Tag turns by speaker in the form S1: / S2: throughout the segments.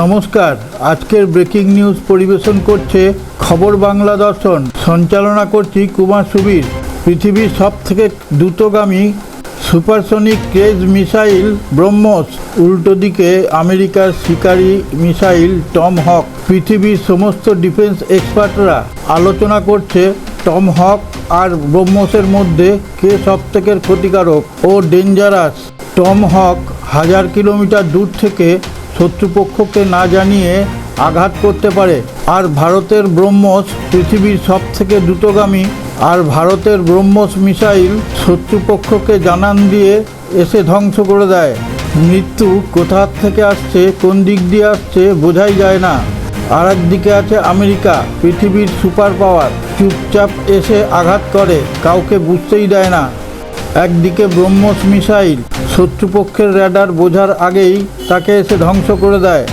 S1: নমস্কার। আজকের breaking news পরিবেশন করছে খবর বাংলা দর্শন। সঞ্চালনা করছি কুমার সুবীর। পৃথিবীর সব থেকে দ্রুতগামী সুপারসনিক ক্রেজ মিসাইল ব্রহ্মস। উল্টো দিকে আমেরিকার শিকারী মিসাইল টম হক। পৃথিবীর সমস্ত ডিফেন্স এক্সপার্টরা আলোচনা করছে টম হক আর ব্রহ্মসের মধ্যে কে সব থেকে ক্ষতিকারক ও ডেঞ্জারাস। টম হক হাজার কিলোমিটার দূর থেকে শত্রুপক্ষকে না জানিয়ে আঘাত করতে পারে। আর ভারতের ব্রহ্মস পৃথিবীর সব থেকে দ্রুতগামী। আর ভারতের ব্রহ্মস মিসাইল শত্রুপক্ষকে জানান দিয়ে এসে ধ্বংস করে দেয়। মৃত্যু কোথা থেকে আসছে, কোন দিক দিয়ে আসছে, বোঝাই যায় না। আর একদিকে আছে আমেরিকা, পৃথিবীর সুপার পাওয়ার চুপচাপ এসে আঘাত করে, কাউকে বুঝতেই দেয় না। একদিকে ব্রহ্মস মিসাইল, শত্রুপক্ষের র্যাডার বোঝার আগেই তাকে এসে ধ্বংস করে দেয়।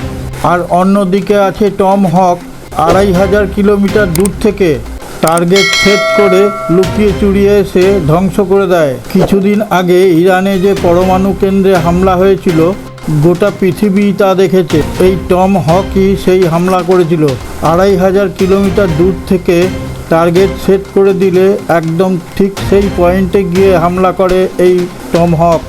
S1: আর অন্যদিকে আছে টম হক, আড়াই হাজার কিলোমিটার দূর থেকে। টার্গেট সেট করে লুকিয়ে চুরিয়ে এসে ধ্বংস করে দেয়। কিছুদিন আগে ইরানে যে পরমাণু কেন্দ্রে হামলা হয়েছিল, গোটা পৃথিবী তা দেখেছে। এই টম হকই সেই হামলা করেছিল। আড়াই হাজার কিলোমিটার দূর থেকে টার্গেট সেট করে দিলে একদম ঠিক সেই পয়েন্টে গিয়ে হামলা করে এই টম হক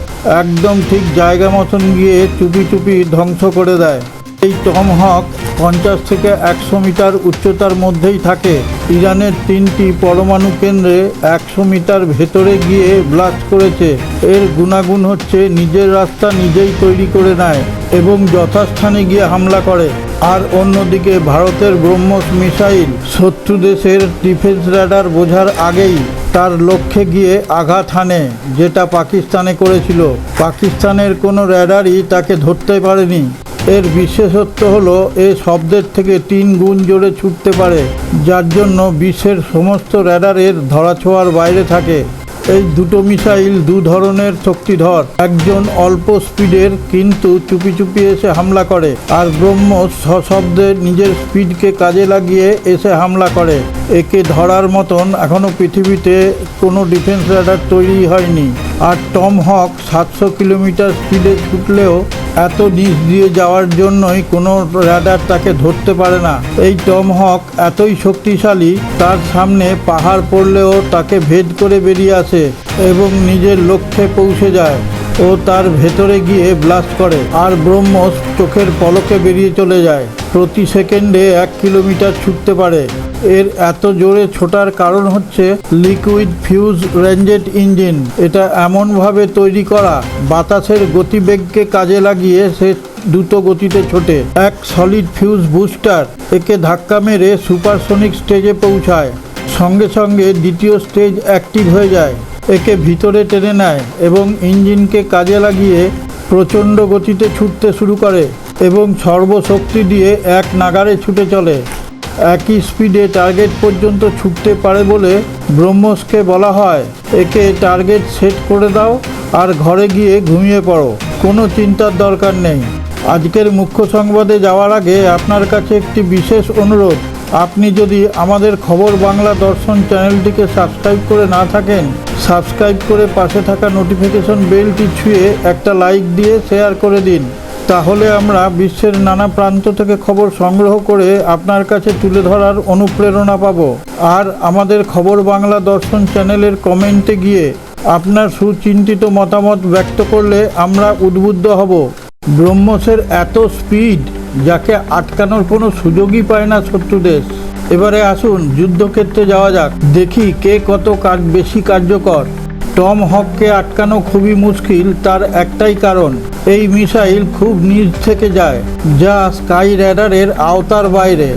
S1: একদম ঠিক জায়গা মতন গিয়ে চুপি চুপি ধ্বংস করে দেয়। এই টম হক পঞ্চাশ থেকে একশো মিটার উচ্চতার মধ্যেই থাকে। ইরানের তিনটি পরমাণু কেন্দ্রে একশো মিটার ভেতরে গিয়ে ব্লাস্ট করেছে। এর গুণাগুণ হচ্ছে নিজের রাস্তা নিজেই তৈরি করে নেয়। এবং যথাস্থানে গিয়ে হামলা করে। আর অন্যদিকে ভারতের ব্রহ্মস মিসাইল শত্রু দেশের ডিফেন্স র্যাডার বোঝার আগেই তার লক্ষ্যে গিয়ে আঘাত হানে, যেটা পাকিস্তানে করেছিল। পাকিস্তানের কোনো র্যাডারই তাকে ধরতে পারেনি। এর বিশেষত্ব হলো, এ শব্দের থেকে তিন গুণ জোরে ছুটতে পারে, যার জন্য বিশ্বের সমস্ত র্যাডারের ধরাছোঁয়ার বাইরে থাকে। এই দুটো মিসাইল দু ধরনের শক্তিধর। একজন অল্প স্পিডের কিন্তু চুপি চুপি এসে হামলা করে, আর ব্রহ্ম সশব্দে নিজের স্পিডকে কাজে লাগিয়ে এসে হামলা করে। একে ধরার মতন এখনও পৃথিবীতে কোনো ডিফেন্স রাডার তৈরি হয়নি। আর টম হক সাতশো কিলোমিটার স্পিডে ছুটলেও এত নিচ দিয়ে যাওয়ার জন্যই কোনো র্যাডার তাকে ধরতে পারে না। এই টম হক এতই শক্তিশালী, তার সামনে পাহাড় পড়লেও তাকে ভেদ করে বেরিয়ে আসে এবং নিজের লক্ষ্যে পৌঁছে যায়। ও তার ভেতরে গিয়ে ব্লাস্ট করে আর ব্রহ্মস চোখের পলকে বেরিয়ে চলে যায়। প্রতি সেকেন্ডে এক কিলোমিটার ছুটতে পারে। এর এত জোরে ছোটার কারণ হচ্ছে লিকুইড ফিউজ রেঞ্জেড ইঞ্জিন। এটা এমনভাবে তৈরি করা, বাতাসের গতিবেগকে কাজে লাগিয়ে সে দ্রুত গতিতে ছোটে। এক সলিড ফিউজ বুস্টার একে ধাক্কা মেরে সুপারসনিক স্টেজে পৌঁছায়। সঙ্গে সঙ্গে দ্বিতীয় স্টেজ অ্যাক্টিভ হয়ে যায়। একে ভিতরে টেনে নেয় এবং ইঞ্জিনকে কাজে লাগিয়ে প্রচণ্ড গতিতে ছুটতে শুরু করে এবং সর্বশক্তি দিয়ে এক নাগারে ছুটে চলে। একই স্পিডে টার্গেট পর্যন্ত ছুটতে পারে বলে ব্রহ্মসকে বলা হয়। একে টার্গেট সেট করে দাও আর ঘরে গিয়ে ঘুমিয়ে পড়ো। কোনো চিন্তার দরকার নেই। আজকের মুখ্য সংবাদে যাওয়ার আগে আপনার কাছে একটি বিশেষ অনুরোধ। আপনি যদি আমাদের খবর বাংলা দর্শন চ্যানেলটিকে সাবস্ক্রাইব করে না থাকেন, সাবস্ক্রাইব করে পাশে থাকা নোটিফিকেশন বেলটি ছুঁয়ে একটা লাইক দিয়ে শেয়ার করে দিন। তাহলে আমরা বিশ্বের নানা প্রান্ত থেকে খবর সংগ্রহ করে আপনার কাছে তুলে ধরার অনুপ্রেরণা পাব। আর আমাদের খবর বাংলা দর্শন চ্যানেলের কমেন্টে গিয়ে আপনার সুচিন্তিত মতামত ব্যক্ত করলে আমরা উদ্বুদ্ধ হব। ব্রহ্মসের এত স্পিড যাকে আটকানোর কোনো সুযোগই পায় না শত্রু দেশ। এবারে আসুন যুদ্ধক্ষেত্রে যাওয়া যাক। দেখি কে কত কাজ বেশি কার্যকর। টম হককে আটকানো খুবই মুশকিল, তার একটাই কারণ, এই মিসাইল খুব নিচ থেকে যায়, যা স্কাই র্যাডারের আওতার বাইরে।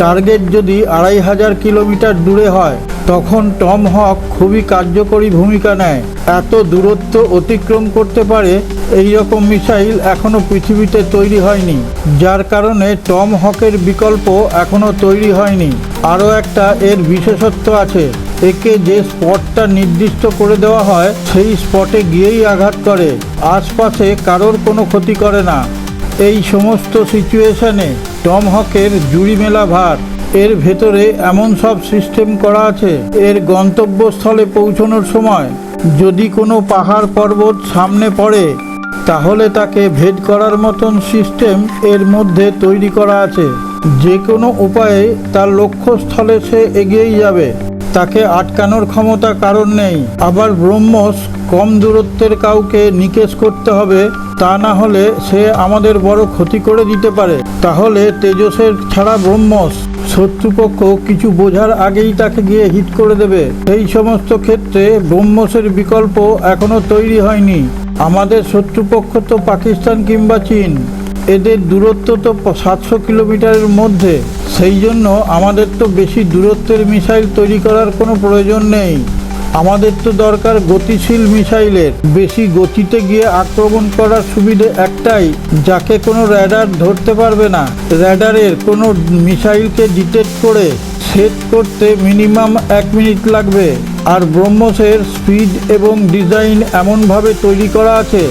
S1: টার্গেট যদি আড়াই হাজার কিলোমিটার দূরে হয়, তখন টম হক খুবই কার্যকরী ভূমিকা নেয়। এত দূরত্ব অতিক্রম করতে পারে, এই রকম মিসাইল এখনও পৃথিবীতে তৈরি হয়নি, যার কারণে টম হকের বিকল্প এখনও তৈরি হয়নি। আরও একটা এর বিশেষত্ব আছে একে যে স্পটটা নির্দিষ্ট করে দেওয়া হয়, সেই স্পটে গিয়েই আঘাত করে। আশপাশে কারোর কোনো ক্ষতি করে না। এই সমস্ত সিচুয়েশনে টম হকের জুড়ি মেলা ভার। এর ভেতরে এমন সব সিস্টেম করা আছে। এর গন্তব্যস্থলে পৌঁছানোর সময় যদি কোনো পাহাড় পর্বত সামনে পড়ে, তাহলে তাকে ভেদ করার মতন সিস্টেম এর মধ্যে তৈরি করা আছে। যে কোনো উপায়ে তার লক্ষ্যস্থলে সে এগিয়েই যাবে। তাকে আটকানোর ক্ষমতা কারণ নেই। আবার ব্রহ্মস কম দূরত্বের কাউকে নিকেশ করতে হবে, তা না হলে সে আমাদের বড় ক্ষতি করে দিতে পারে। তাহলে তেজসের ছাড়া ব্রহ্মস শত্রুপক্ষ কিছু বোঝার আগেই তাকে গিয়ে হিট করে দেবে। এই সমস্ত ক্ষেত্রে ব্রহ্মসের বিকল্প এখনও তৈরি হয়নি। আমাদের শত্রুপক্ষ তো পাকিস্তান কিংবা চীন। এদের দূরত্ব তো সাতশো কিলোমিটারের মধ্যে। সেই জন্য আমাদের তো বেশি দূরত্বের মিসাইল তৈরি করার কোনো প্রয়োজন নেই। আমাদের তো দরকার গতিশীল মিসাইলের। বেশি গতিতে গিয়ে আক্রমণ করার সুবিধে একটাই, যাকে কোনো র্যাডার ধরতে পারবে না। র্যাডারের কোনো মিসাইলকে ডিটেক্ট করে সেট করতে মিনিমাম এক মিনিট লাগবে। আর ব্রহ্মসের স্পিড এবং ডিজাইন এমনভাবে তৈরি করা আছে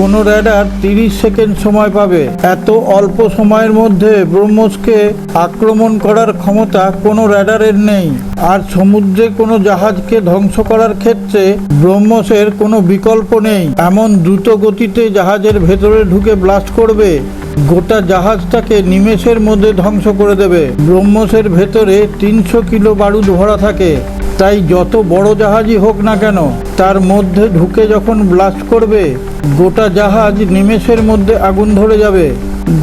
S1: কোনো র্যাডার তিরিশ সেকেন্ড সময় পাবে। এত অল্প সময়ের মধ্যে ব্রহ্মসকে আক্রমণ করার ক্ষমতা কোনো র্যাডারের নেই। আর সমুদ্রে কোনো জাহাজকে ধ্বংস করার ক্ষেত্রে ব্রহ্মসের কোনো বিকল্প নেই। এমন দ্রুত গতিতে জাহাজের ভেতরে ঢুকে ব্লাস্ট করবে, গোটা জাহাজটাকে নিমেষের মধ্যে ধ্বংস করে দেবে। ব্রহ্মসের ভেতরে তিনশো কিলো বারুদ ভরা থাকে। তাই যত বড় জাহাজই হোক না কেন, তার মধ্যে ঢুকে যখন ব্লাস্ট করবে, গোটা জাহাজ নিমেষের মধ্যে আগুন ধরে যাবে।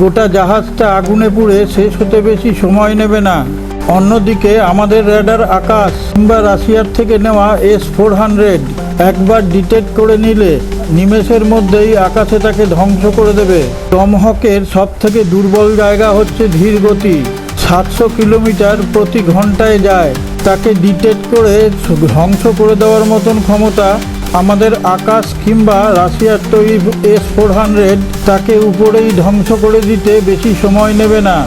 S1: গোটা জাহাজটা আগুনে পুড়ে শেষ হতে বেশি সময় নেবে না। অন্যদিকে আমাদের র্যাডার আকাশ কিংবা রাশিয়ার থেকে নেওয়া এস ফোর হান্ড্রেড একবার ডিটেক্ট করে নিলে নিমেষের মধ্যেই আকাশে তাকে ধ্বংস করে দেবে। টমহকের সব থেকে দুর্বল জায়গা হচ্ছে ধীর গতি সাতশো কিলোমিটার প্রতি ঘন্টায় যায়। তাকে ডিটেক্ট করে ধ্বংস করে দেওয়ার মতন ক্ষমতা আমাদের আকাশ কিংবা রাশিয়ার তৈরি এস ফোর হান্ড্রেড তাকে উপরেই ধ্বংস করে দিতে বেশি সময় নেবে না।